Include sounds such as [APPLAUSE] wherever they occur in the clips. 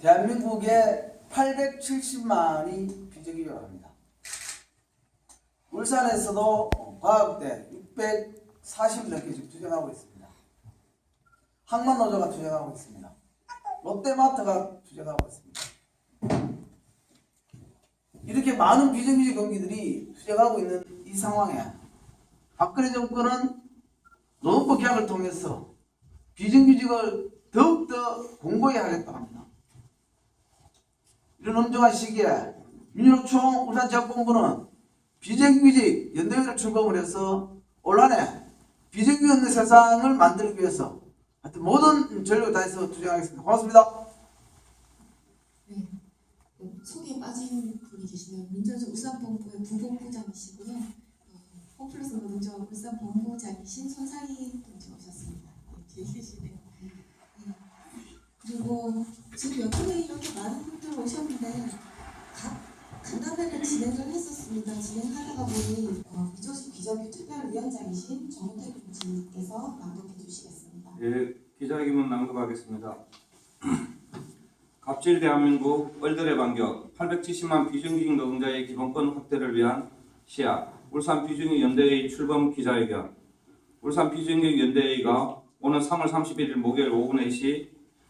대한민국에 870만이 비정규직을 합니다. 울산에서도 과학대 640 넘게 지금 투쟁하고 있습니다. 항만노조가 투쟁하고 있습니다. 롯데마트가 투쟁하고 있습니다. 이렇게 많은 비정규직 경기들이 투쟁하고 있는 이 상황에 박근혜 정권은 노동법 개혁을 통해서 비정규직을 더욱더 공고히 하겠다고 합니다. 이런 엄중한 시기에 민주노총 울산지역본부는 비정규직 연대회를 출범을 해서 온란에 비정규직 없는 세상을 만들기 위해서 하여튼 모든 전력을 다해서 투쟁하겠습니다. 고맙습니다. 네. 어, 속에 빠진 분이 계시네요. 민주노총 울산본부의 부본부장이시고요. 어, 홈플러스 노동조 울산본부장이신 손상희 오셨습니다. 네, 계시네요. 네. 그리고 지금 분들 오셨는데 각 간담회를 진행을 했었습니다. 진행하다가 보니 어, 이조식 기자규 특별위원장이신 정우택 동지님께서 낭독해 주시겠습니다. 예, 기자회견문 낭독하겠습니다. [CLEARS THROAT] 갑질 대한민국 얼들의 반격 870만 비정규직 노동자의 기본권 확대를 위한 시야 울산 비정규직 연대회 출범 기자회견 울산 비정규직 연대회가 오는 3월 31일 목요일 오후 4시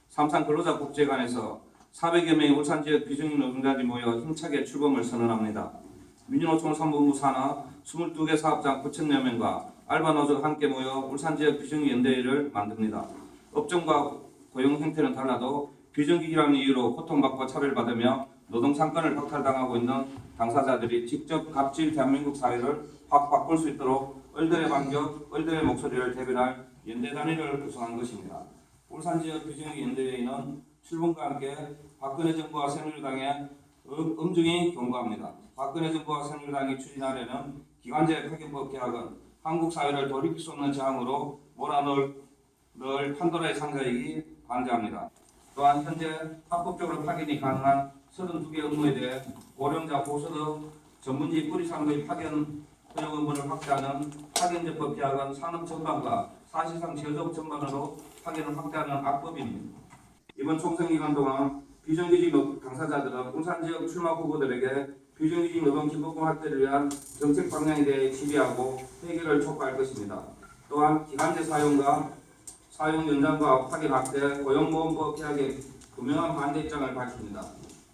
삼산 근로자복지관에서 400여 명의 울산 지역 비정규직 노동자들이 모여 힘차게 출범을 선언합니다. 민주노총 선본부 산하 22개 사업장 9천여 명과 알바 노조가 함께 모여 울산 지역 비정규직 연대회를 만듭니다. 업종과 고용 형태는 달라도 비정규직이라는 이유로 고통받고 차별받으며 노동 상권을 박탈당하고 있는 당사자들이 직접 갑질 대한민국 사회를 확 바꿀 수 있도록 얼들의 반격, 얼들의 목소리를 대변할 연대 단위를 구성한 것입니다. 울산 지역 비정규직 연대회의는 출범과 함께 박근혜 정부와 새누리당에 음- 엄중히 경고합니다. 박근혜 정부와 새누리당이 추진하려는 기관제 파견법 개혁은 한국 사회를 돌이킬 수 없는 저항으로 몰아넣을 늘 판도라의 상자이기 반대합니다. 또한 현재 합법적으로 파견이 가능한 32개 업무에 대해 고령자 고소득 전문직 뿌리상의 파견 허용 의무를 확대하는 파견제법 개혁은 산업 전반과 사실상 제조업 전반으로 파견을 확대하는 악법입니다. 이번 총선 기간 동안 비정규직 노- 당사자들은 울산 지역 출마 후보들에게 비정규직 노동 기본권 확대를 위한 정책 방향에 대해 지휘하고 해결을 촉구할 것입니다. 또한 기간제 사용과 사용 연장과 파견 확대, 고용보험법 개혁에 분명한 반대 입장을 밝힙니다.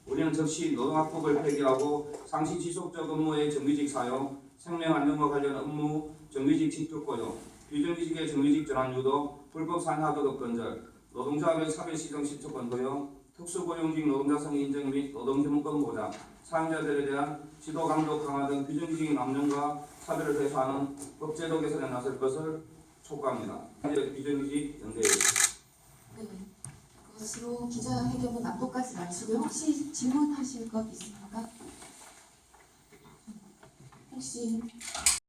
우리는 즉시 노동학법을 폐기하고 상시 지속적 업무의 정규직 사용, 생명 안전과 관련 업무, 정규직 직접 고용, 비정규직의 정규직 전환 유도, 불법 산하도덕 건절, 노동자의 사회시정 시초권 고용, 특수고용직 노동자 성의 인정 및 노동기본권 보장, 사용자들에 대한 지도 감독 강화 등 비정규직 남용과 차별을 해소하는 법제도 개선에 나설 것을 촉구합니다. 비정규직 연대회 네. 그것으로 기자회견은 납부까지 마치고요. 혹시 질문하실 것 있습니까? 혹시